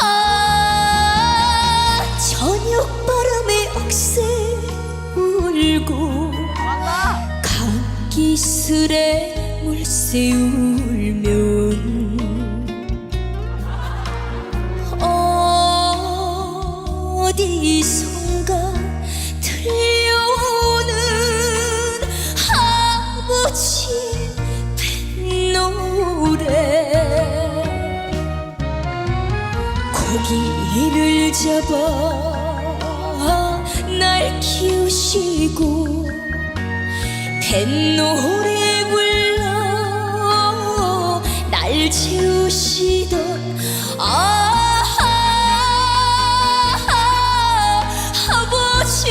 아 저녁 바람에 억새 울고 강기슬에 물새 울면 고기를 잡아 날 키우시고 뱃노래 불러 날 재우시던 아 아버지.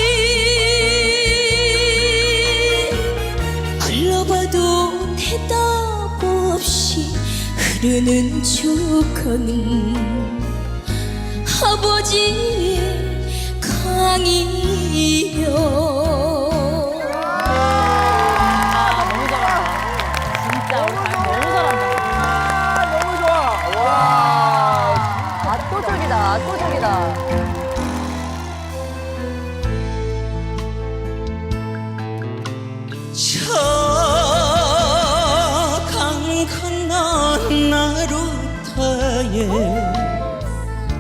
불러봐도 대답 없이 흐르는 조각은 아버지의 강이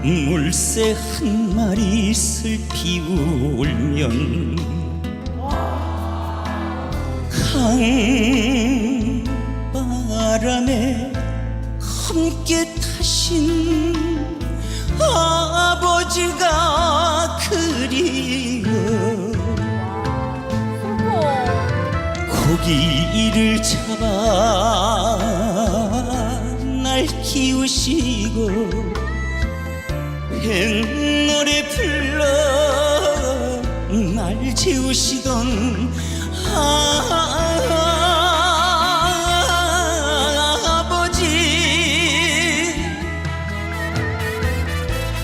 물새 한 마리 슬피 울면 강바람에 함께 타신 아버지가 그리워. 고기를 잡아 날 키우시고 백노래 불러 날 재우시던 아버지.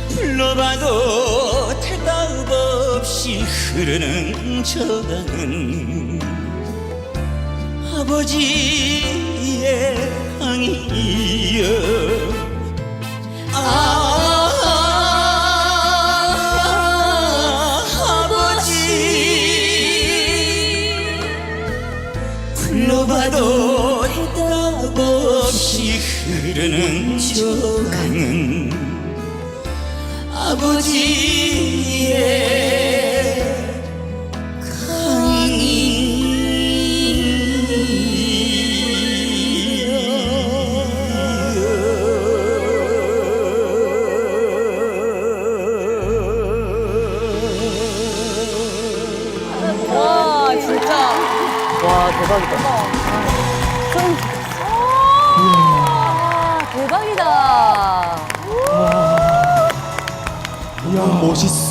불러봐도 대답 없이 흐르는 저 강은 아버지의 강이여. 아, 불러봐도 대답 없이 흐르는 저 강은 아버지의 와 대박이다. 와, 대박이다. 이야 멋있으세요.